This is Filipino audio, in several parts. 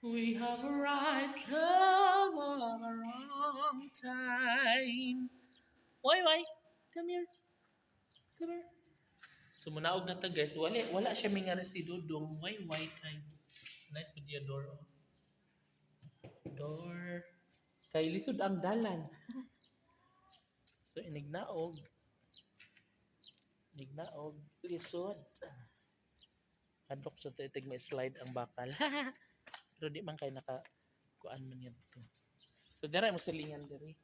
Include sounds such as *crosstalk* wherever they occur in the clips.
We have a right love of a wrong time. Why, why? Come here. Come here. So, munaog na ta guys. Wala, wala siya may nga si Dudong. Why, why kay? Nice video door. Oh. Door. Kay lisod ang dalan. *laughs* so, inignaog. Inignaog. Lisod. Kadlok sa titig may slide ang bakal. *laughs* Pero di man kay naka kuan man yan. So dara mo silingan diri.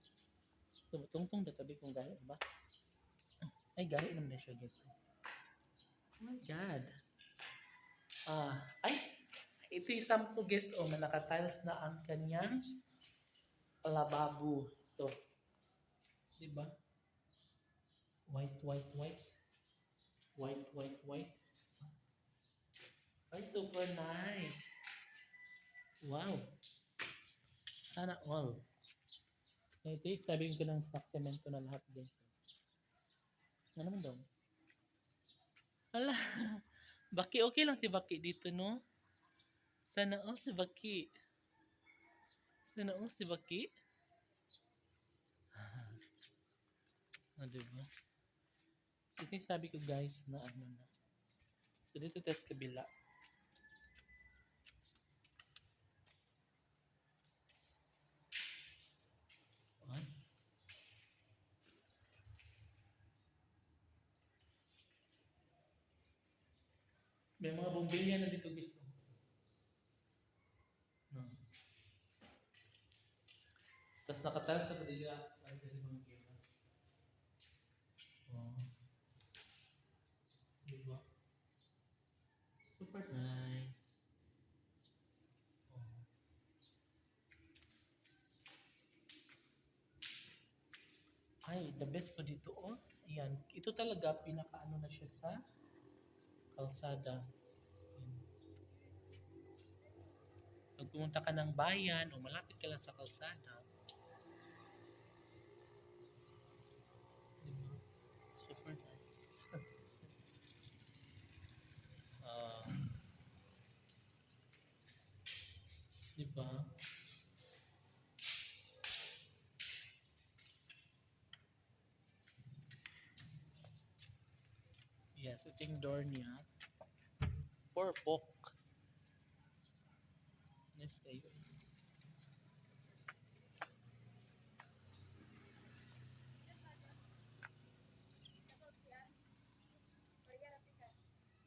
So tungtong da tabi kung gahi ba? Ay gahi naman na siya guys. Oh my god. Ah, ay ito yung sample guys oh, na naka-tiles na ang kanyang lababo. To. Di ba? White, white, white. White, white, white. Ay, super nice. Wow. Sana all. Ito yung tabi ko ng stock cemento na lahat guys. Ano naman daw? Hala. *laughs* Baki, okay lang si Baki dito, no? Sana all si Baki. Sana all si Baki. *laughs* Ah, diba? Yung sabi ko guys na ano na. So, dito test kabila. Ay. May mga bombilya na dito guys. No. Tapos nakatala sa padilla. Ay, dali mga kaya. Wow. Diba? Super nice. Oh. Ay, the best pa dito, oh. Ayan. Ito talaga, pinakaano na siya sa kalsada. Pag pumunta ka ng bayan o malapit ka lang sa kalsada, diba? Super nice. *laughs* Ah. diba? Yes, ito yung door niya. Porpok. Nice kayo.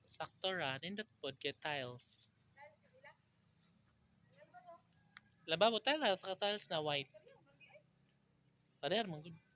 Sakto ra, nindot pod kay tiles. Lababo tiles, tiles na white. Pareher man gud.